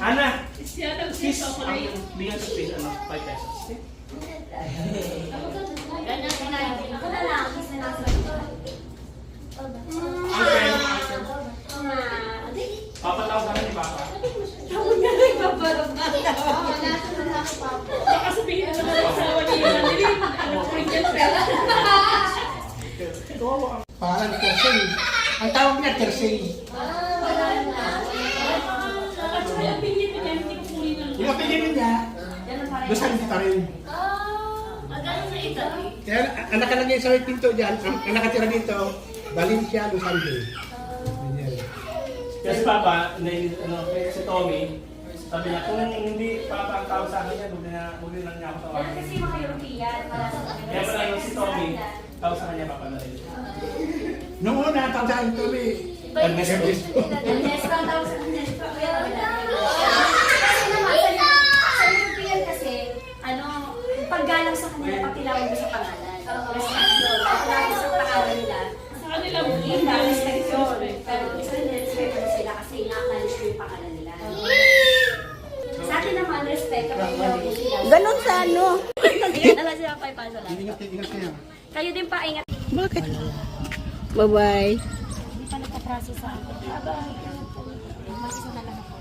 Ana! Kiss! Bigyan sa space, ano? 5 pesos. Papatawag ka na ni Papa. Tawag na ni Papa. Oo, nasa na ako, Papa. Baka sabihin na naman ang asawa niya. Ano po rin yan, pera? Paano kasi? Ang tawag niya Tersey. Yung opinion niya, Luzon pa rin. Kaya ang nakalagay sa may pinto dyan, ang, ang nakatira dito, Valencia, Luzon. Ganyan. Kaya si Papa, na, ano, kaya si Tommy, sabi niya, kung hindi Papa ang tawag sa akin yan, huwag na, huwag na lang niya ako tawagin. Kasi Kaya pala yung si Tommy, tawag sa kanya Papa na rin. Noong una, may Ernesto. Ernesto ang tawag sa Ernesto. Pero kasi naman, sa, sa European kasi, ano, paggalang sa kanila, patilawag mo sa pangalan. Yun. Patilawag sa pangalan nila. Sa kanila, Linda, respect yun. Pero isa rin respect mo sila kasi ina-acknowledge mo yung pangalan nila. Sa atin naman, respect kapag tinawag mo sila. Ganon sa ano. Ingat na sila. Ingat, ingat kayo. Kayo din pa, ingat. Bakit? Bye-bye. Hindi pa sa akin. Mag-isa na lang ako.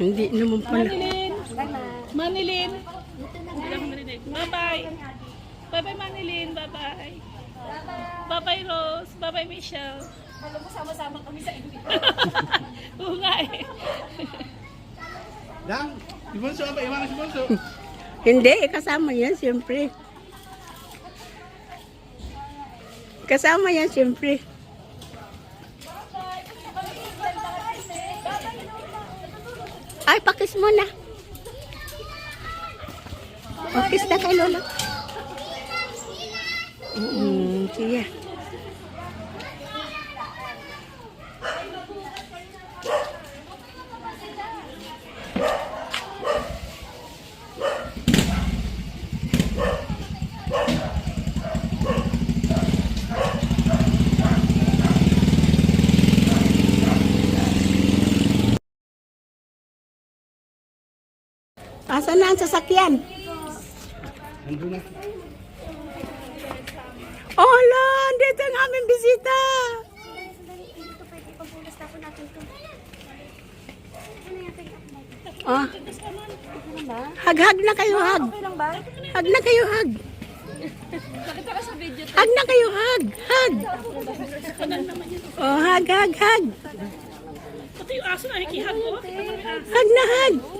Hindi naman pala. Manilin! Manilin! Bye-bye! Bye-bye Manilin! Bye-bye! Bye-bye Rose! Bye-bye Michelle! Alam mo, sama-sama kami sa inyo. Si Bonso, apa iwan si Bonso? Hindi, kasama yan siyempre. Kasama yan siyempre. Ay, pakis mo na. Pakis na kay Lola. Mm, sige. Asan na ang sasakyan? Nandun na. Hola, dito ang aming bisita. Oh. Hag-hag na kayo, hag. Hag na kayo, hag. Hag na kayo, hag. Hag. Oh, hag, hag, hag. Pati yung aso nakikihag ko. Hag na, hag.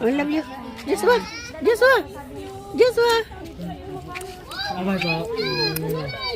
I love you. Joshua. Joshua. Joshua. Bye-bye po.